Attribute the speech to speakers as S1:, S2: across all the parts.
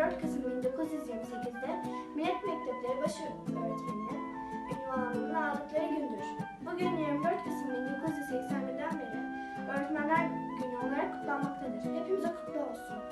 S1: 1928'de Millet Mektepleri Başı Öğretmeni ünvanını aldıkları gündür. Bugün 24 Kasım 1981'den beri Öğretmenler Günü olarak kutlanmaktadır. Hepimize kutlu olsun.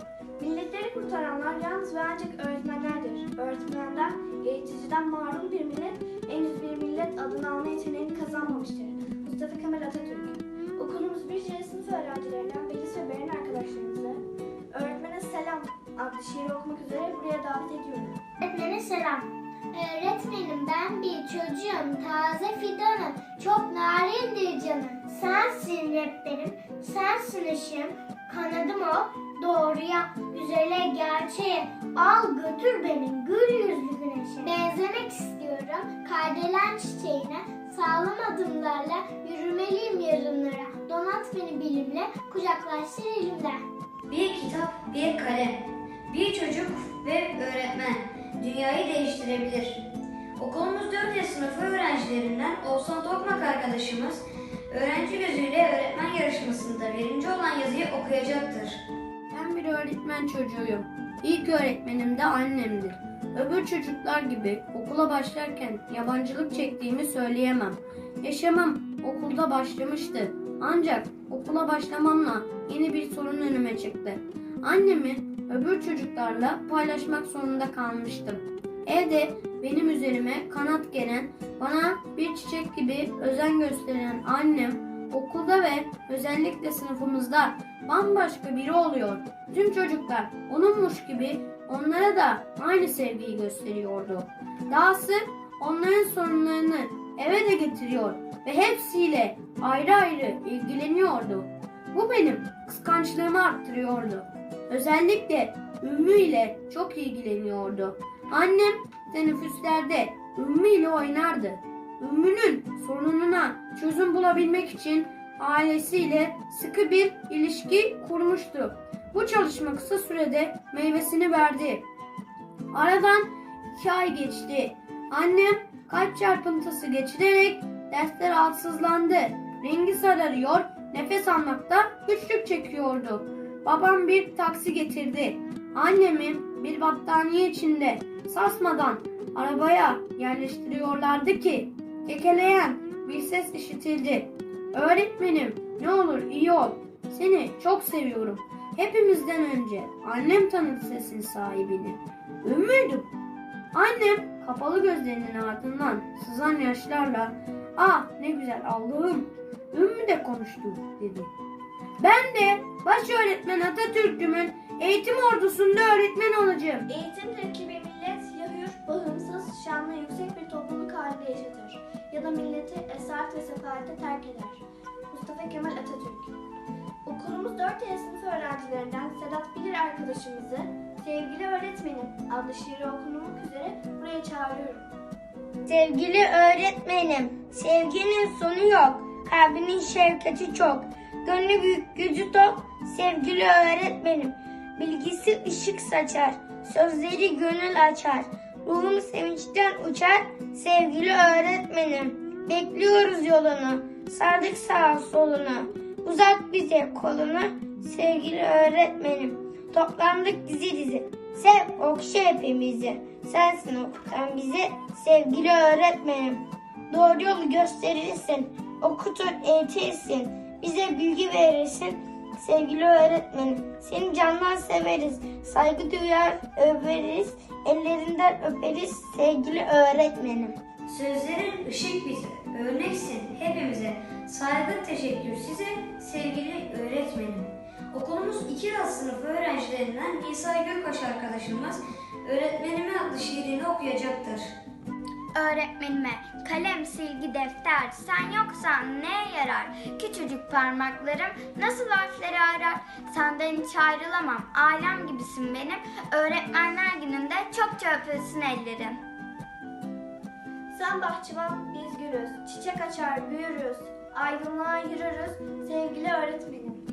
S1: Selam.
S2: Öğretmenim ben bir çocuğum, taze fidanım, çok narindir canım. Sensin rehberim, sensin ışığım, kanadım o, doğruya, güzele, gerçeğe. Al götür beni gül yüzlü güneşe. Benzemek istiyorum kardelen çiçeğine, sağlam adımlarla yürümeliyim yarınlara. Donat beni bilimle, kucaklaştır elimden.
S3: Bir kitap, bir kalem, bir çocuk ve öğretmen dünyayı değiştirebilir. Okulumuz 4. sınıfı öğrencilerinden Oğuzhan Tokmak arkadaşımız öğrenci gözüyle öğretmen yarışmasında birinci olan yazıyı okuyacaktır.
S4: Ben bir öğretmen çocuğuyum. İlk öğretmenim de annemdir. Öbür çocuklar gibi okula başlarken yabancılık çektiğimi söyleyemem. Yaşamam okulda başlamıştı. Ancak okula başlamamla yeni bir sorun önüme çıktı. Annemi öbür çocuklarla paylaşmak zorunda kalmıştım. Evde benim üzerime kanat gelen, bana bir çiçek gibi özen gösteren annem okulda ve özellikle sınıfımızda bambaşka biri oluyor. Tüm çocuklar onunmuş gibi onlara da aynı sevgiyi gösteriyordu. Dahası onların sorunlarını eve de getiriyor ve hepsiyle ayrı ayrı ilgileniyordu. Bu benim kıskançlığımı arttırıyordu. Özellikle Ümmü ile çok ilgileniyordu. Annem teneffüslerde Ümmü ile oynardı. Ümmü'nün sorununa çözüm bulabilmek için ailesiyle sıkı bir ilişki kurmuştu. Bu çalışma kısa sürede meyvesini verdi. Aradan iki ay geçti. Annem kalp çarpıntısı geçirerek derste rahatsızlandı. Rengi sararıyor, nefes almakta güçlük çekiyordu. Babam bir taksi getirdi. Annemi bir battaniye içinde sarsmadan arabaya yerleştiriyorlardı ki kekeleyen bir ses işitildi. Öğretmenim ne olur iyi ol. Seni çok seviyorum. Hepimizden önce annem tanıdı sesin sahibini. Ümmüydüm. Annem kapalı gözlerinin ardından sızan yaşlarla ah ne güzel Allah'ım Ümmü de konuştu dedi. Ben de baş öğretmen Atatürk'ümün eğitim ordusunda öğretmen olacağım.
S1: Eğitimdir bir millet ya hür, bağımsız, şanlı, yüksek bir topluluk halinde yaşatır ya da milleti esaret ve sefalete terk eder. Mustafa Kemal Atatürk Okulumuz 4 E sınıf öğrencilerinden Sedat Bilir arkadaşımızı Sevgili Öğretmenim adlı şiiri okumak üzere buraya çağırıyorum.
S2: Sevgili öğretmenim, sevginin sonu yok. Kalbinin şefkati çok. Gönlü büyük, gücü tok. Sevgili öğretmenim, bilgisi ışık saçar. Sözleri gönül açar. Ruhum sevinçten uçar. Sevgili öğretmenim, bekliyoruz yolunu. Sardık sağ solunu. Uzat bize kolunu. Sevgili öğretmenim, toplandık dizi dizi. Sev okşa hepimizi. Sensin okutan bizi sevgili öğretmenim. Doğru yolu gösterirsin. Okutur eğitirsin. Bize bilgi verirsin. Sevgili öğretmenim. Seni candan severiz. Saygı duyar överiz. Ellerinden öperiz sevgili öğretmenim.
S3: Sözlerin ışık bize, örneksin hepimize. Saygı teşekkür size sevgili öğretmenim. Okulumuz 2 yıl sınıfı öğrencilerinden İsa Gökbaş arkadaşımız Öğretmenime adlı şiirini okuyacaktır.
S5: Öğretmenime kalem, silgi, defter sen yoksan neye yarar? Küçücük parmaklarım nasıl harfleri arar? Senden hiç ayrılamam ailem gibisin benim. Öğretmenler gününde çokça öpülsün ellerim.
S1: Sen bahçıvan biz gülüz, çiçek açar büyürüz, aydınlığa yürürüz sevgili öğretmenim.